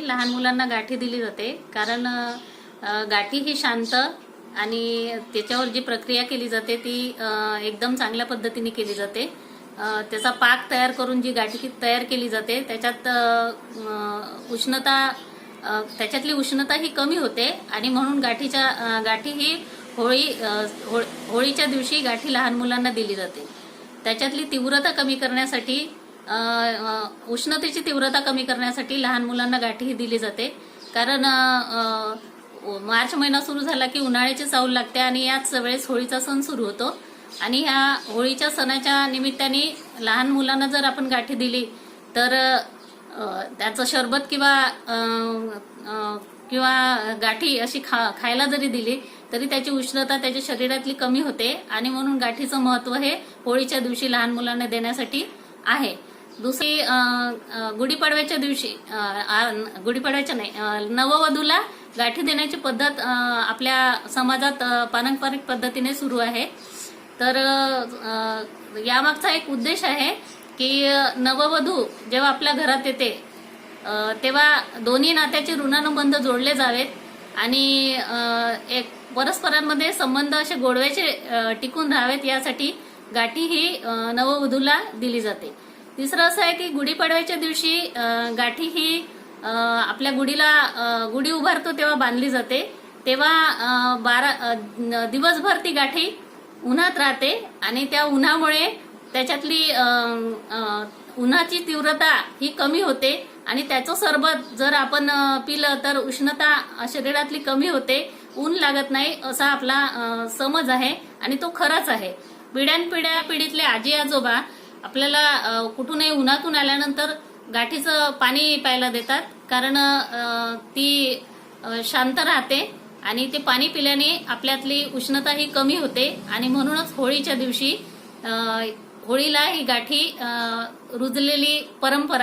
लहान मुलांना गाठी दिली जाते. कारण गाठी ही शांत आणि त्याच्यावर जी प्रक्रिया केली जाते ती एकदम चांगल्या पद्धतीने केली जाते. त्याचा पाक तयार करून जी गाठी तयार केली जाते त्याच्यात उष्णता त्याच्यातली उष्णता ही कमी होते आणि म्हणून गाठीच्या गाठी ही होळी होळीच्या दिवशी गाठी लहान मुलांना दिली जाते. त्याच्यातली तीव्रता कमी करण्यासाठी उष्णतेची तीव्रता कमी करण्यासाठी लहान मुलांना गाठीही दिली जाते. कारण मार्च महिना सुरू झाला की उन्हाळ्याची चावल लागते आणि याच वेळेस होळीचा सण सुरू होतो. आणि ह्या होळीच्या सणाच्या निमित्ताने लहान मुलांना जर आपण गाठी दिली तर त्याचं शरबत किंवा किंवा गाठी अशी खा खायला जरी दिली तरी त्याची उष्णता त्याच्या शरीरातली कमी होते. आणि म्हणून गाठीचं महत्त्व हे होळीच्या दिवशी लहान मुलांना देण्यासाठी आहे. दुसरी गुढीपाडव्याच्या दिवशी गुढीपाडव्याच्या नाही नववधूला गाठी देण्याची पद्धत आपल्या समाजात पारंपरिक पद्धतीने सुरू आहे. तर यामागचा एक उद्देश आहे की नववधू जेव्हा आपल्या घरात येते तेव्हा दोन्ही नात्याचे ऋणानुबंध जोडले जावेत आणि एक परस्परांमध्ये संबंध असे गोडव्याचे टिकून राहावेत यासाठी गाठी ही नववधूला दिली जाते. तिसरं असं आहे की गुढीपाडव्याच्या दिवशी गाठी ही आपल्या गुढीला गुढी उभारतो तेव्हा बांधली जाते. तेव्हा बारा दिवसभर ती गाठी उन्हात राहते आणि त्या उन्हामुळे त्याच्यातली उन्हाची तीव्रता ही कमी होते आणि त्याचं सरबत जर आपण पिलं तर उष्णता शरीरातली कमी होते. ऊन लागत नाही असा आपला समज आहे आणि तो खराच आहे. पिढ्यानपिढ्या पिढीतले आजी आजोबा आपल्याला कुठूनही उन्हातून आल्यानंतर गाठीचं पाणी प्यायला देतात. कारण ती शांत राहते आणि ते पाणी पिल्याने आपल्यातली उष्णता ही कमी होते आणि म्हणूनच होळीच्या दिवशी होळीला ही गाठी रुजलेली परंपरा आहे.